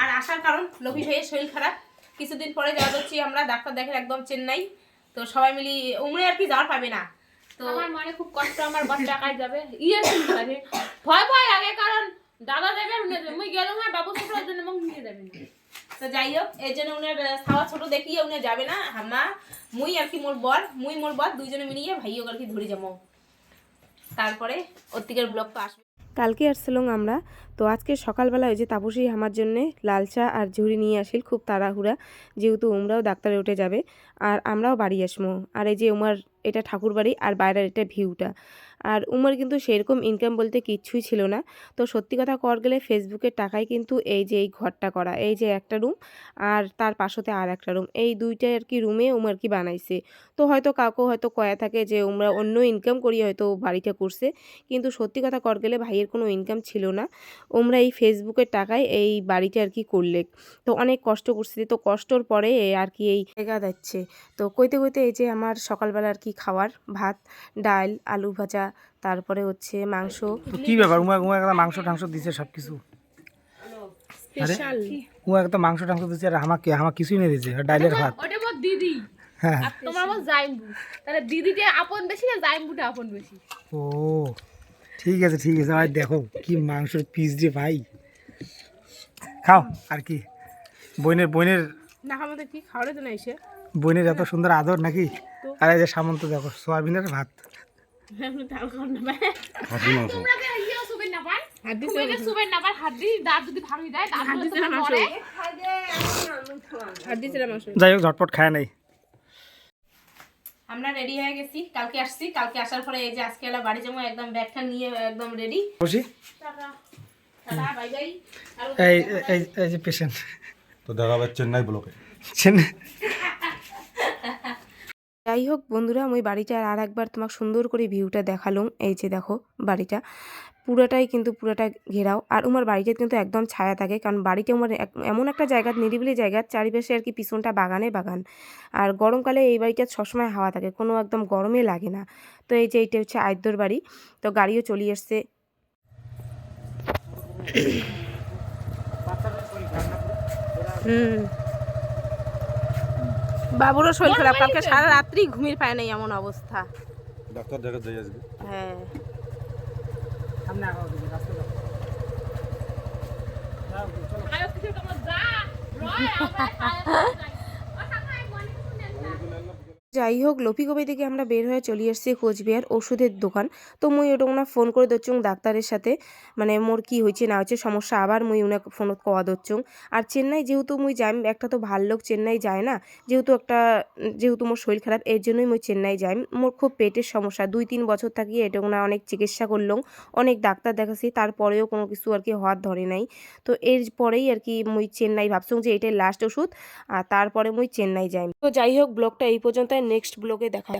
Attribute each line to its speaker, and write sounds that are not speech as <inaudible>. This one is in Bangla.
Speaker 1: আর আসার কারণ লভি ভাইয়ের শরীর খারাপ। কিছুদিন পরে যাওয়া হচ্ছি আমরা ডাক্তার দেখেন একদম চেন্নাই। তো সবাই মিলি উমরে আর কি যাওয়ার পাবে না। তো
Speaker 2: আমার মানে খুব কষ্ট আমার বর টাকায় যাবে। ইয়ে মানে ভয় ভয় লাগে কারণ দাদা দেবে মুই গেলাম আর বাবু ছোট জন্য মোক নিয়ে যাবে।
Speaker 1: তো যাই হোক এর জন্য উনার খাওয়া ছোট দেখিয়ে উনি যাবে না। হাম্মা মুই আর কি মোর বর মুই মোর বর দুইজনে মিলিয়ে ভাইও আর কি ধরে যাব। তারপরে ওর থেকে ব্লগ তো আসবে।
Speaker 3: কালকে আসছিলাম আমরা। তো আজকে সকালবেলা ওই যে তাপসী আমার জন্য লাল চা আর ঝুড়ি নিয়ে আসিল, খুব তাড়াহুড়া। যেহেতু উমরাও ডাক্তারে উঠে যাবে। আর আমরাও বাড়ি আসব। আর এই যে উমার, এটা ঠাকুর বাড়ি আর বাইরের এটা ভিউটা। আর উমার কিন্তু সেরকম ইনকাম বলতে কিচ্ছুই ছিল না। তো সত্যি কথা কর গেলে ফেসবুকের টাকায় কিন্তু এই যে এই ঘরটা করা, এই যে একটা রুম আর তার পাশতে আর একটা রুম এই দুইটা আর কি রুমে উমার কি বানাইছে। তো হয়তো কাউকে হয়তো কয়া থাকে যে উমরা অন্য ইনকাম করি হয়তো বাড়িটা করছে। কিন্তু সত্যি কথা কর গেলে ভাইয়ের কোনো ইনকাম ছিল না। ওমরা এই ফেসবুকের টাকায় এই বাড়িটা আর কি করলে। তো অনেক কষ্ট করছে। তো কষ্টর পরে এ আর কি এই জায়গা যাচ্ছে। তো কইতে কইতে এই যে আমার সকালবেলা আর কি খাওয়ার ভাত ডাল আলু ভাজা তারপরে হচ্ছে মাংস।
Speaker 4: তো কি ব্যাপার? উমা উমা একটা মাংস টাংস দিছে সব কিছু
Speaker 2: স্পেশাল
Speaker 4: উমা একটা মাংস টাংস দিছে আর আমাকে আমার কিছুই নেই দিছে। আর ডাইলের ভাত।
Speaker 2: ওটা মোর দিদি।
Speaker 4: হ্যাঁ।
Speaker 2: আর তোমার মোর জাইম্বু। তাহলে দিদিটা আপন বেশি না জাইম্বুটা আপন বেশি?
Speaker 4: ও। ঠিক আছে ঠিক আছে। ভাই দেখো কি মাংসের পিস দিয়ে ভাই। খাও আর কি। বইনের বইনের
Speaker 1: না আমাদের কি খাওয়ারে তো না এসে?
Speaker 4: বইনের এত সুন্দর আদর নাকি? আর এই যে সামন্ত দেখো সোয়াবিনের ভাত। যাই হোক ঝটপট খায় নাই।
Speaker 1: আমরা রেডি হয়ে গেছি। কালকে আসছি। কালকে আসার পরে এই যে আজকে এলা বাড়ি যাব একদম ব্যাগটা নিয়ে একদম রেডি
Speaker 4: বসি।
Speaker 1: টাটা। বাই বাই আর
Speaker 4: এই এই এই যে পেশেন্ট
Speaker 5: তো দাদা বাচ্চা চেন্নাই ব্লকে।
Speaker 3: যাই হোক বন্ধুরা আমি বাড়িটার আর একবার তোমাকে সুন্দর করে ভিউটা দেখালাম। এই যে দেখো বাড়িটা পুরোটাই কিন্তু পুরোটা ঘেরাও। আর উমার বাড়িটা কিন্তু একদম ছায়া থাকে কারণ বাড়িটা উমার এমন একটা জায়গা নিরিবিলি জায়গা চারিপাশে আর কি পিছনটা বাগানে বাগান। আর গরমকালে এই বাড়িটা সবসময় হাওয়া থাকে কোনো একদম গরমে লাগে না। তো এই যে এইটা হচ্ছে আদ্যর বাড়ি তো গাড়িও চলে এসছে। <coughs>
Speaker 1: হুম। বাবুরও শরীর খারাপ। কালকে সারা রাত্রি ঘুমিয়ে পায় নাই এমন অবস্থা।
Speaker 5: ডাক্তার দেখা যাই আজকে।
Speaker 1: হ্যাঁ।
Speaker 4: সামনে আগাও দিদি, রাস্তা দাও।
Speaker 2: আয়ো কিছু তোমরা যা রয় আমরা খায় ও টাকা এক মনে শুনেন না
Speaker 3: যাই হোক লফিকবি থেকে আমরা বের হয়ে চলে এসেছি কোচবিহার ওষুধের দোকান। তো মুই ওটা ওনার ফোন করে দিচ্ছুং ডাক্তারের সাথে মানে মোর কি হয়েছে না হচ্ছে সমস্যা। আবার মুই উনাকে ফোনত কওয়া দিচ্ছুং আর চেন্নাই যেহেতু মুই যাই, একটা তো ভালো লোক চেন্নাই যায় না, যেহেতু একটা, যেহেতু মোর শরীর খারাপ, এর জন্যই মুই চেন্নাই যাই। মোর খুব পেটের সমস্যা। দুই তিন বছর থাকি এটা ওনা অনেক চিকিৎসা করলাম, অনেক ডাক্তার দেখাছি, তারপরেও কোনো কিছু আর কি হওয়ার ধরে নাই। তো এর পরেই আর কি মুই চেন্নাই ভাবছুং যে এটাই লাস্ট ওষুধ, আর তারপরে মুই চেন্নাই যাই। তো যাই হোক ব্লগটা এই পর্যন্ত নেক্সট ব্লগে দেখা